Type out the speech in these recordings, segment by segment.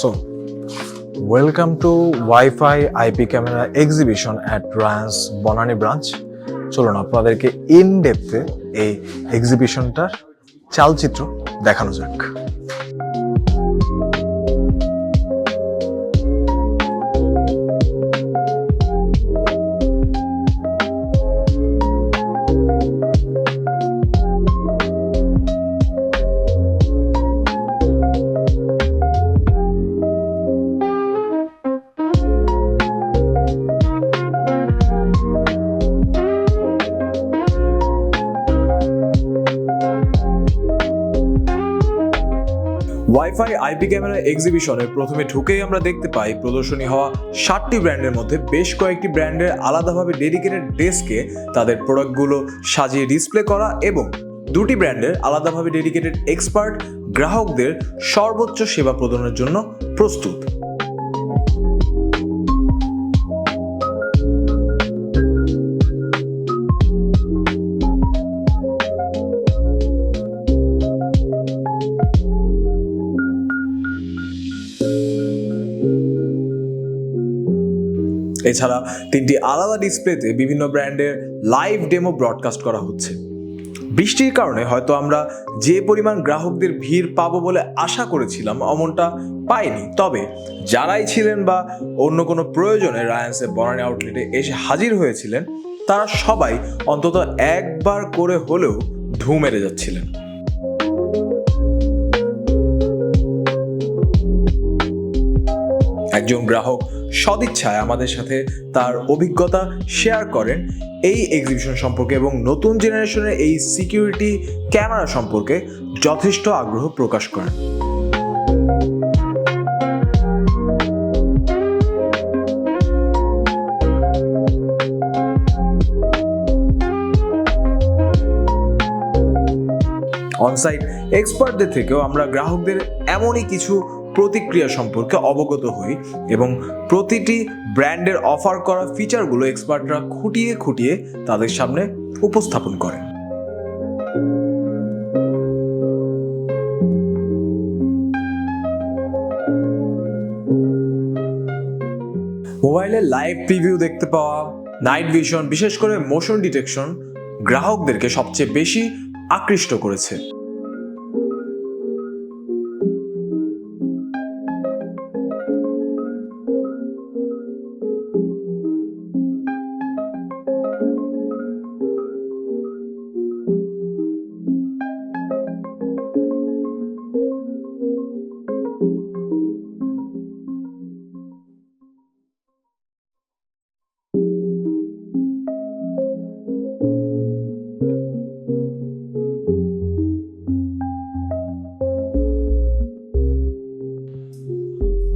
So welcome to WiFi IP camera exhibition at Ryans Banani branch চলুন আপনাদেরকে in ডেপথে এই এক্সিবিশনটার চালচিত্র দেখানো যাক। ওয়াইফাই আইপি ক্যামেরা এক্সিবিশনে প্রথমে ঢুকেই আমরা দেখতে পাই প্রদর্শনী হওয়া ষাটটি ব্র্যান্ডের মধ্যে বেশ কয়েকটি ব্র্যান্ডের আলাদাভাবে ডেডিকেটেড ডেস্কে তাদের প্রোডাক্টগুলো সাজিয়ে ডিসপ্লে করা এবং দুটি ব্র্যান্ডের আলাদাভাবে ডেডিকেটেড এক্সপার্ট গ্রাহকদের সর্বোচ্চ সেবা প্রদানের জন্য প্রস্তুত। এছাড়া তিনটি আলাদা ডিসপ্লেতে বিভিন্ন ব্র্যান্ডের লাইভ ডেমো ব্রডকাস্ট করা হচ্ছে। বৃষ্টির কারণে হয়তো আমরা যে পরিমাণ গ্রাহকদের ভিড় পাবো বলে আশা করেছিলাম অমনটা পাইনি। তবে যারাই ছিলেন বা অন্য কোনো প্রয়োজনে রায়ান্সের বনানী আউটলেটে এসে হাজির হয়েছিলেন, তারা সবাই অন্তত একবার করে হলেও ধু মেরে যাচ্ছিলেন। একজন গ্রাহক সদিচ্ছায় আমাদের সাথে তার অভিজ্ঞতা শেয়ার করেন এই এক্সিবিশন সম্পর্কে এবং নতুন জেনারেশনের এই সিকিউরিটি ক্যামেরা সম্পর্কে যথেষ্ট আগ্রহ প্রকাশ করেন। অনসাইট এক্সপার্টদের থেকেও আমরা গ্রাহকদের এমনই কিছু প্রতিক্রিয়া সম্পর্কে অবগত হই এবং প্রতিটি ব্র্যান্ডের অফার করা ফিচারগুলো এক্সপার্টরা খুঁটিয়ে খুঁটিয়ে তাদের সামনে উপস্থাপন করেন। মোবাইলে লাইভ প্রিভিউ দেখতে পাওয়া, নাইট ভিশন, বিশেষ করে মোশন ডিটেকশন গ্রাহকদেরকে সবচেয়ে বেশি আকৃষ্ট করেছে।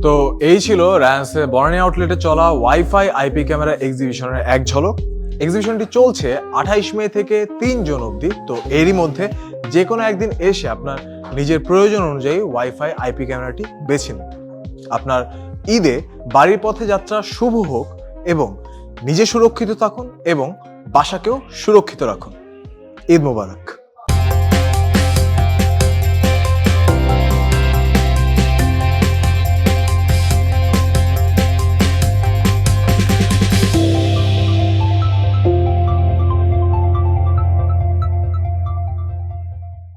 তো এই ছিল রায়ান্সের বনানী আউটলেটে চলা ওয়াইফাই আইপি ক্যামেরা এক্সিবিশনের এক ঝলক। এক্সিবিশনটি চলছে আঠাইশ মে থেকে তিন জন অবধি। তো এরই মধ্যে যে কোনো একদিন এসে আপনার নিজের প্রয়োজন অনুযায়ী ওয়াইফাই আইপি ক্যামেরাটি বেছে নিন। আপনার ঈদে বাড়ির পথে যাত্রা শুভ হোক এবং নিজে সুরক্ষিত থাকুন এবং বাসাকেও সুরক্ষিত রাখুন। ঈদ মোবারক।